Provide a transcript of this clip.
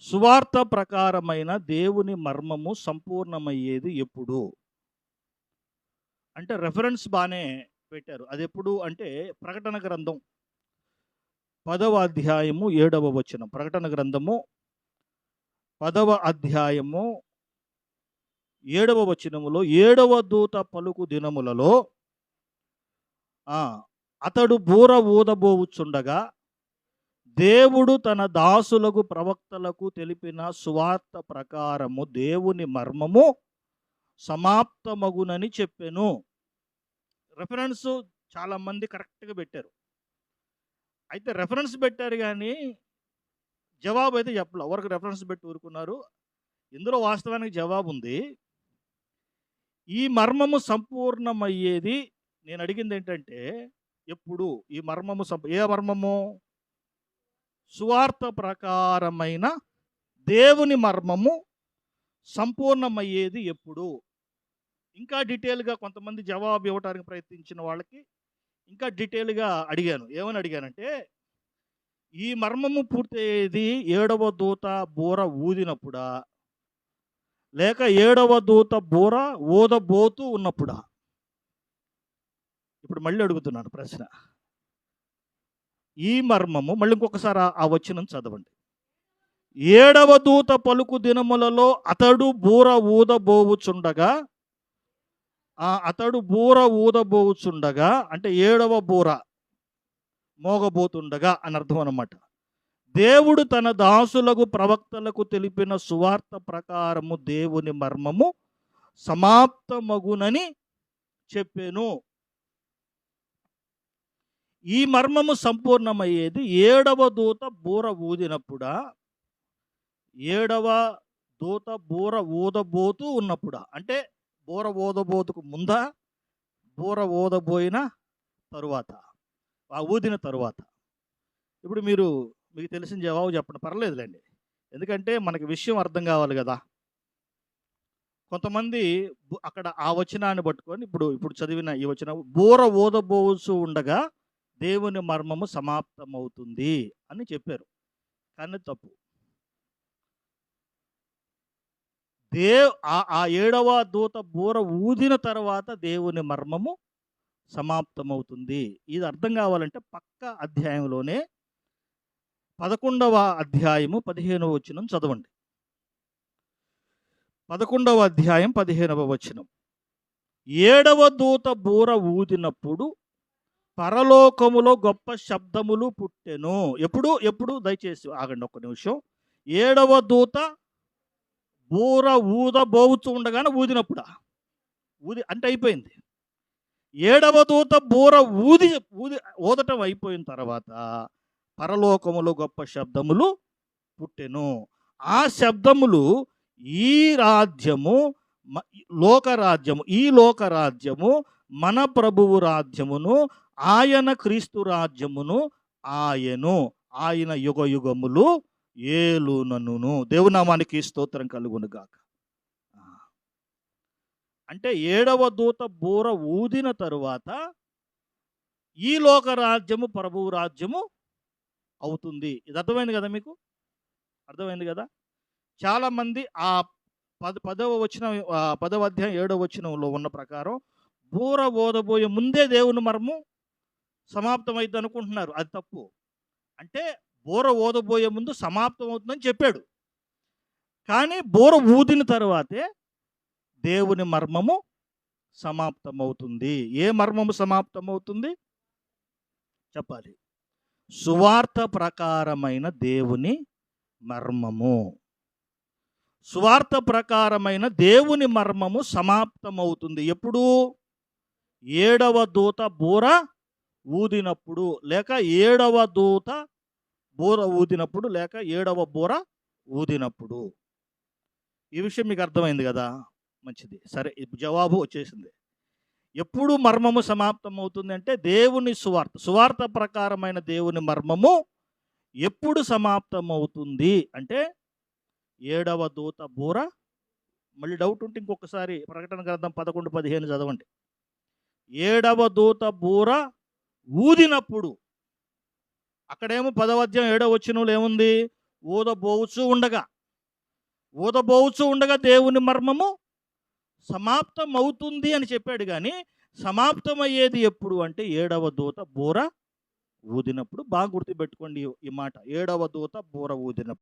సువార్త ప్రకారమైన దేవుని మర్మము సంపూర్ణమయ్యేది ఎప్పుడు? అంటే రెఫరెన్స్ బాగానే పెట్టారు. అది ఎప్పుడు అంటే ప్రకటన గ్రంథం పదవ అధ్యాయము ఏడవ వచనం. ప్రకటన గ్రంథము పదవ అధ్యాయము ఏడవ వచనములో ఏడవ దూత పలుకు దినములలో అతడు బూర ఊదబోవుచుండగా దేవుడు తన దాసులకు ప్రవక్తలకు తెలిపిన సువార్త ప్రకారము దేవుని మర్మము సమాప్తమగునని చెప్పెను. రెఫరెన్స్ చాలా మంది కరెక్ట్గా పెట్టారు. అయితే రెఫరెన్స్ పెట్టారు కానీ జవాబు అయితే చెప్పలే. ఎవరికి రెఫరెన్స్ పెట్టి ఊరుకున్నారు? ఇందులో వాస్తవానికి జవాబు ఉంది. ఈ మర్మము సంపూర్ణమయ్యేది నేను అడిగింది ఏంటంటే ఎప్పుడు? ఈ మర్మము సంప ఏ మర్మము? సువార్త ప్రకారమైన దేవుని మర్మము సంపూర్ణమయ్యేది ఎప్పుడు? ఇంకా డీటెయిల్గా కొంతమంది జవాబు ఇవ్వడానికి ప్రయత్నించిన వాళ్ళకి ఇంకా డీటెయిల్గా అడిగాను. ఏమని అడిగానంటే ఈ మర్మము పూర్తయ్యేది ఏడవ దూత బూర ఊదినప్పుడా? లేక ఏడవ దూత బూర ఊదబోతూ ఉన్నప్పుడా? ఇప్పుడు మళ్ళీ అడుగుతున్నాను ప్రశ్న. ఈ మర్మము మళ్ళీ ఇంకొకసారి ఆ- వచ్చిన చదవండి. ఏడవ దూత పలుకు దినములలో అతడు బూర ఊదబోవుచుండగా ఆ అతడు బూర ఊదబోవుచుండగా అంటే ఏడవ బూర మోగబోతుండగా అని అర్థం అనమాట దేవుడు తన దాసులకు ప్రవక్తలకు తెలిపిన సువార్త ప్రకారము దేవుని మర్మము సమాప్తమగునని చెప్పాను. ఈ మర్మము సంపూర్ణమయ్యేది ఏడవ దూత బూర ఊదినప్పుడా? ఏడవ దూత బూర ఊదబోతూ ఉన్నప్పుడా? అంటే బూర ఊదబోతుకు ముందా? బూర ఊదబోయిన తరువాత. ఆ ఊదిన తరువాత. ఇప్పుడు మీరు మీకు తెలిసిన జవాబు చెప్పండి. పర్లేదులేండి. ఎందుకంటే మనకి విషయం అర్థం కావాలి కదా. కొంతమంది అక్కడ ఆ వచనాన్ని పట్టుకొని ఇప్పుడు ఇప్పుడు చదివిన ఈ వచనం బూర ఊదబోసు ఉండగా దేవుని మర్మము సమాప్తమవుతుంది అని చెప్పారు. కానీ తప్పు. దేవ్ ఆ ఆ ఏడవ దూత బూర ఊదిన తర్వాత దేవుని మర్మము సమాప్తమవుతుంది. ఇది అర్థం కావాలంటే పక్క అధ్యాయంలోనే పదకొండవ అధ్యాయము పదిహేనవ వచనం చదవండి. పదకొండవ అధ్యాయం పదిహేనవ వచనం. ఏడవ దూత బూర ఊదినప్పుడు పరలోకములో గొప్ప శబ్దములు పుట్టెను. ఎప్పుడు? ఎప్పుడు? దయచేసి ఆగండి ఒక్క నిమిషం. ఏడవ దూత బూర ఊదబోవుతూ ఉండగానే ఊదినప్పుడా? ఊది అంటే అయిపోయింది. ఏడవ దూత బూర ఊది ఊది ఊదటం అయిపోయిన తర్వాత పరలోకములో గొప్ప శబ్దములు పుట్టెను. ఆ శబ్దములు ఈ రాజ్యము మ- లోకరాజ్యము ఈ లోకరాజ్యము మన ప్రభువు రాజ్యమును ఆయన క్రీస్తు రాజ్యమును ఆయను. ఆయన యుగ యుగములు ఏలునను దేవునామానికి స్తోత్రం కలుగును గాక. అంటే ఏడవ దూత బూర ఊదిన తరువాత ఈ లోక రాజ్యము ప్రభువు రాజ్యము అవుతుంది. ఇది అర్థమైంది కదా మీకు? అర్థమైంది కదా? చాలామంది ఆ పద పదవ వచ్చిన పదవ అధ్యాయం ఏడవ వచనంలో ఉన్న ప్రకారం బూర ఓదబోయే ముందే దేవుని మర్మం సమాప్తమైద్ది అనుకుంటున్నారు. అది తప్పు. అంటే బోర ఓదబోయే ముందు సమాప్తం అవుతుందని చెప్పాడు. కానీ బోర ఊదిన తర్వాతే దేవుని మర్మము సమాప్తమవుతుంది. ఏ మర్మము సమాప్తమవుతుంది? చెప్పాలి. సువార్త ప్రకారమైన దేవుని మర్మము. సువార్త ప్రకారమైన దేవుని మర్మము సమాప్తమవుతుంది. ఎప్పుడు? ఏడవ దూత బూర ఊదినప్పుడు లేక ఏడవ దూత బూర ఊదినప్పుడు లేక ఏడవ బూర ఊదినప్పుడు. ఈ విషయం మీకు అర్థమైంది కదా? మంచిది. సరే ఇప్పుడు జవాబు వచ్చేసింది. ఎప్పుడు మర్మము సమాప్తం అవుతుంది అంటే దేవుని సువార్త. సువార్త ప్రకారమైన దేవుని మర్మము ఎప్పుడు సమాప్తం అవుతుంది అంటే ఏడవ దూత బూర. మళ్ళీ డౌట్ ఉంటే ఇంకొకసారి ప్రకటన గ్రంథం పదకొండు పదిహేను చదవండి. ఏడవ దూత బూర ఊదినప్పుడు. అక్కడేమో పదవద్యం ఏడో ఏడవ ఏముంది? ఊదబోవుచు ఉండగా. ఊదబోవుచు ఉండగా దేవుని మర్మము సమాప్తం అవుతుంది అని చెప్పాడు కానీ సమాప్తమయ్యేది ఎప్పుడు అంటే ఏడవ దూత బోర ఊదినప్పుడు. బాగా గుర్తుపెట్టుకోండి ఈ- ఈ మాట. ఏడవ దూత బోర ఊదినప్పుడు.